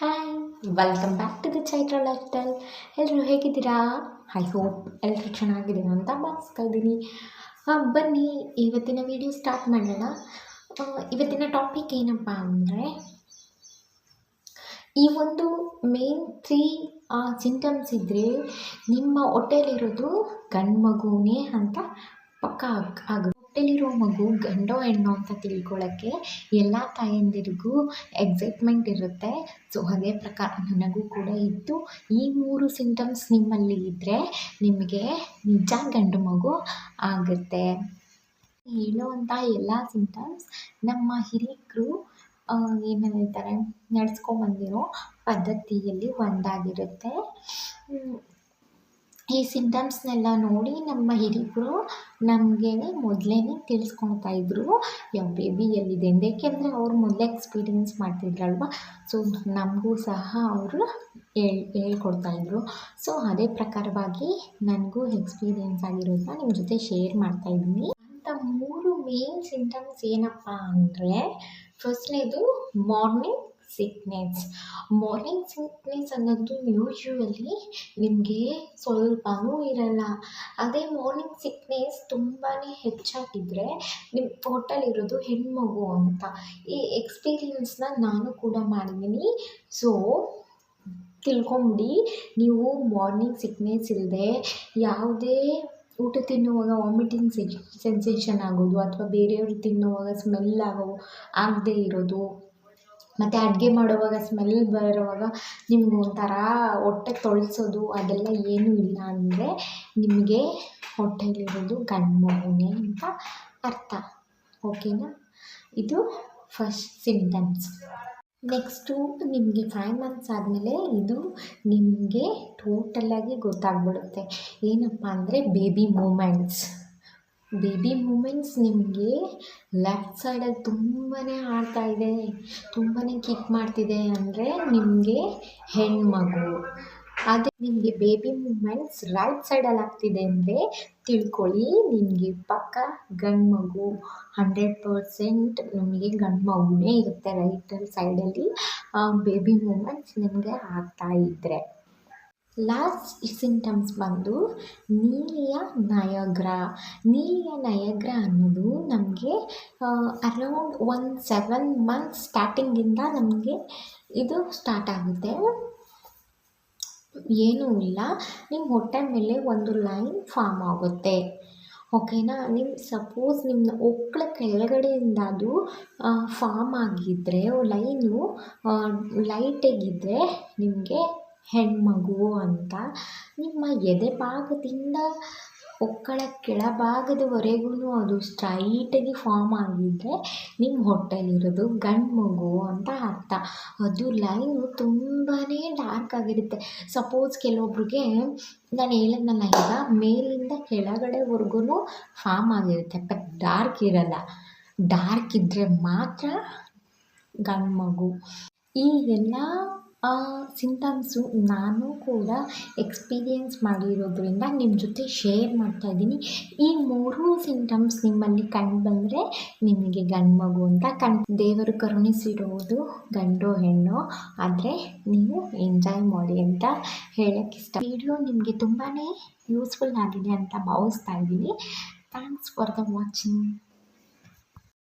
Hi welcome back to the Chaitra lifestyle ಎಲ್ಲರೂ ಹೇಗಿದ್ದೀರಾ? I hope ಎಲ್ಲರೂ ಚೆನ್ನಾಗಿದ್ದೀರಾ ಅಂತ ಭಾವಿಸ್ತಾ ಇದ್ದೀನಿ ಬನ್ನಿ, ಇವತ್ತಿನ ವಿಡಿಯೋ ಸ್ಟಾರ್ಟ್ ಮಾಡೋಣ. ಇವತ್ತಿನ ಟಾಪಿಕ್ ಏನಪ್ಪ ಅಂದರೆ, ಈ ಒಂದು ಮೇನ್ ತ್ರೀ ಸಿಂಟಮ್ಸ್ ಇದ್ದರೆ ನಿಮ್ಮ ಹೊಟ್ಟೆಲಿರೋದು ಗಂಡು ಮಗುನೇ ಅಂತ ಪಕ್ಕ ಆಗ, ಆಗುತ್ತೆ. ಹೊಟ್ಟೆಲಿರೋ ಮಗು ಗಂಡೋ ಹೆಣ್ಣೋ ಅಂತ ತಿಳ್ಕೊಳ್ಳೋಕ್ಕೆ ಎಲ್ಲ ತಾಯಂದಿರಿಗೂ ಎಕ್ಸೈಟ್ಮೆಂಟ್ ಇರುತ್ತೆ. ಸೊ ಅದೇ ಪ್ರಕಾರ ನನಗೂ ಕೂಡ ಇತ್ತು ಈ ಮೂರು ಸಿಂಟಮ್ಸ್ ನಿಮ್ಮಲ್ಲಿ ಇದ್ದರೆ ನಿಮಗೆ ನಿಜ ಗಂಡು ಮಗು ಆಗುತ್ತೆ. ಹೇಳುವಂಥ ಎಲ್ಲ ಸಿಂಟಮ್ಸ್ ನಮ್ಮ ಹಿರಿಯರು ಏನು ಹೇಳ್ತಾರೆ ನಡೆಸ್ಕೊಂಬಂದಿರೋ ಪದ್ಧತಿಯಲ್ಲಿ ಒಂದಾಗಿರುತ್ತೆ. ಈ ಸಿಂಟಮ್ಸ್ನೆಲ್ಲ ನೋಡಿ ನಮ್ಮ ಹಿರಿಯರು ನಮಗೆ ಮೊದಲೇ ತಿಳಿಸ್ಕೊಳ್ತಾ ಇದ್ರು. ಯಾವ ಬೇಬಿ ಎಲ್ಲಿದೆ ಅಂತ. ಏಕೆಂದರೆ ಅವ್ರು ಮೊದಲೇ ಎಕ್ಸ್ಪೀರಿಯನ್ಸ್ ಮಾಡ್ತಿದ್ರಲ್ವ? ಸೊ ನಮಗೂ ಸಹ ಅವರು ಹೇಳ್, ಹೇಳ್ಕೊಡ್ತಾ ಇದ್ರು. ಸೊ ಅದೇ ಪ್ರಕಾರವಾಗಿ ನನಗೂ ಎಕ್ಸ್ಪೀರಿಯನ್ಸ್ ಆಗಿರೋದನ್ನ ನಿಮ್ಮ ಜೊತೆ ಶೇರ್ ಮಾಡ್ತಾ ಇದ್ದೀನಿ. ಅಂತ ಮೂರು ಮೇನ್ ಸಿಂಟಮ್ಸ್ ಏನಪ್ಪ ಅಂದರೆ ಫಸ್ಟ್ನೇದು ಮಾರ್ನಿಂಗ್ ಸಿಕ್ನೆಸ್ ಮಾರ್ನಿಂಗ್ ಸಿಕ್ನೆಸ್ ಅನ್ನೋದು ಯೂಶ್ವಲಿ ನಿಮಗೆ ಸ್ವಲ್ಪವೂ ಇರಲ್ಲ. ಅದೇ ಮಾರ್ನಿಂಗ್ ಸಿಕ್ನೆಸ್ ತುಂಬಾ ಹೆಚ್ಚಾಗಿದ್ದರೆ ನಿಮ್ಮ ಹೊಟ್ಟೆಲಿರೋದು ಹೆಣ್ಮಗು ಅಂತ. ಈ ಎಕ್ಸ್ಪೀರಿಯನ್ಸ್ನ ನಾನು ಕೂಡ ಮಾಡಿದ್ದೀನಿ ಸೊ ತಿಳ್ಕೊಂಬಿಡಿ, ನೀವು ಮಾರ್ನಿಂಗ್ ಸಿಕ್ನೆಸ್ ಇಲ್ಲದೆ ಯಾವುದೇ ಊಟ ತಿನ್ನುವಾಗ ವಾಮಿಟಿಂಗ್ ಸೆನ್ಸೇಷನ್ ಆಗೋದು ಅಥವಾ ಬೇರೆಯವರು ತಿನ್ನುವಾಗ ಸ್ಮೆಲ್ ಆಗೋ, ಆಗದೇ ಇರೋದು ಮತ್ತು ಅಡುಗೆ ಮಾಡುವಾಗ ಸ್ಮೆಲ್ ಬರೋವಾಗ ನಿಮ್ಗೆ ಒಂಥರ ಹೊಟ್ಟೆ ತೊಳ್ಸೋದು ಅದೆಲ್ಲ ಏನೂ ಇಲ್ಲ ಅಂದರೆ ನಿಮಗೆ ಹೊಟ್ಟೆಲಿರೋದು ಗಂಡು ಅಂತ ಅರ್ಥ. ಓಕೆನಾ ಇದು ಫಸ್ಟ್ ಸಿಂಟಮ್ಸ್ ನೆಕ್ಸ್ಟು ನಿಮಗೆ ಫೈವ್ ಮಂತ್ಸ್ ಆದಮೇಲೆ ಇದು ನಿಮಗೆ ಟೋಟಲಾಗಿ ಗೊತ್ತಾಗ್ಬಿಡುತ್ತೆ. ಏನಪ್ಪ ಅಂದರೆ ಬೇಬಿ ಮೂಮೆಂಟ್ಸ್ ಬೇಬಿ ಮೂಮೆಂಟ್ಸ್ ನಿಮಗೆ ಲೆಫ್ಟ್ ಸೈಡಲ್ಲಿ ತುಂಬಾ ಆಡ್ತಾ ಇದೆ ತುಂಬಾ ಕಿಕ್ ಮಾಡ್ತಿದೆ ಅಂದರೆ ನಿಮಗೆ ಹೆಣ್ಮಗು. ಅದೇ ನಿಮಗೆ ಬೇಬಿ ಮೂಮೆಂಟ್ಸ್ ರೈಟ್ ಸೈಡಲ್ಲಿ ಆಗ್ತಿದೆ ಅಂದರೆ ತಿಳ್ಕೊಳ್ಳಿ, ನಿಮಗೆ ಪಕ್ಕ ಗಂಡು ಮಗು ಹಂಡ್ರೆಡ್ ಪರ್ಸೆಂಟ್ ನಿಮಗೆ ಗಂಡು ಮಗುನೇ ಇರುತ್ತೆ ರೈಟ್ ಸೈಡಲ್ಲಿ. ಬೇಬಿ ಮೂಮೆಂಟ್ಸ್ ನಿಮಗೆ ಆಗ್ತಾ ಇದ್ದರೆ ಲಾಸ್ಟ್ ಸಿಂಟಮ್ಸ್ ಬಂದು ನೀಲಿಯ ನಯಗ್ರ ನೀಲಿಯ ನಯಗ್ರ ಅನ್ನೋದು ನಮಗೆ ಅರೌಂಡ್ ಒನ್ ಸೆವೆನ್ ಮಂತ್ ಸ್ಟಾರ್ಟಿಂಗಿಂದ ನಮಗೆ ಇದು ಸ್ಟಾರ್ಟ್ ಆಗುತ್ತೆ. ಏನೂ ಇಲ್ಲ. ನಿಮ್ಮ ಹೊಟ್ಟೆ ಮೇಲೆ ಒಂದು ಲೈನ್ ಫಾರ್ಮ್ ಆಗುತ್ತೆ. ಓಕೆನಾ ನಿಮ್ಮ ಸಪೋಸ್ ನಿಮ್ಮ ಒಕ್ಕಳ ಕೆಳಗಡೆಯಿಂದ ಅದು ಫಾರ್ಮ್ ಆಗಿದ್ದರೆ ಲೈನು ಲೈಟಾಗಿದ್ದರೆ ನಿಮಗೆ ಹೆಣ್ಮಗು ಅಂತ ನಿಮ್ಮ ಎದೆ ಭಾಗದಿಂದ ಒಕ್ಕಳ ಕೆಳಭಾಗದವರೆಗೂ ಅದು ಸ್ಟ್ರೈಟಾಗಿ ಫಾರ್ಮ್ ಆಗಿದ್ದರೆ ನಿಮ್ಮ ಹೊಟ್ಟೆಲಿರೋದು ಗಂಡು ಮಗು ಅಂತ ಅರ್ಥ. ಅದು ಲೈನು ತುಂಬಾ ಡಾರ್ಕ್ ಆಗಿರುತ್ತೆ. ಸಪೋಸ್ ಕೆಲವೊಬ್ರಿಗೆ ನಾನು ಹೇಳಿದ್ನಲ್ಲ ಈಗ ಮೇಲಿಂದ ಕೆಳಗಡೆವರೆಗೂ ಫಾರ್ಮ್ ಆಗಿರುತ್ತೆ. ಬಟ್ ಡಾರ್ಕ್ ಇರಲ್ಲ. ಡಾರ್ಕ್ ಇದ್ದರೆ ಮಾತ್ರ ಗಂಡು ಮಗು ಈ ಸಿಂಟಮ್ಸು ನಾನು ಕೂಡ ಎಕ್ಸ್ಪೀರಿಯೆನ್ಸ್ ಮಾಡಿರೋದ್ರಿಂದ ನಿಮ್ಮ ಜೊತೆ ಶೇರ್ ಮಾಡ್ತಾ ಇದ್ದೀನಿ. ಈ ಮೂರು ಸಿಂಟಮ್ಸ್ ನಿಮ್ಮಲ್ಲಿ ಕಂಡು ಬಂದರೆ ನಿಮಗೆ ಗಂಡು ಮಗು ಅಂತ ಕಣ್ ದೇವರು ಕರುಣಿಸಿರುವುದು ಗಂಡು ಹೆಣ್ಣು. ಆದರೆ ನೀವು ಎಂಜಾಯ್ ಮಾಡಿ ಅಂತ ಹೇಳೋಕ್ಕೆ ಇಷ್ಟ. ವಿಡಿಯೋ ನಿಮಗೆ ತುಂಬಾ ಯೂಸ್ಫುಲ್ ಆಗಿದೆ ಅಂತ ಭಾವಿಸ್ತಾ ಇದ್ದೀನಿ. Thanks for the watching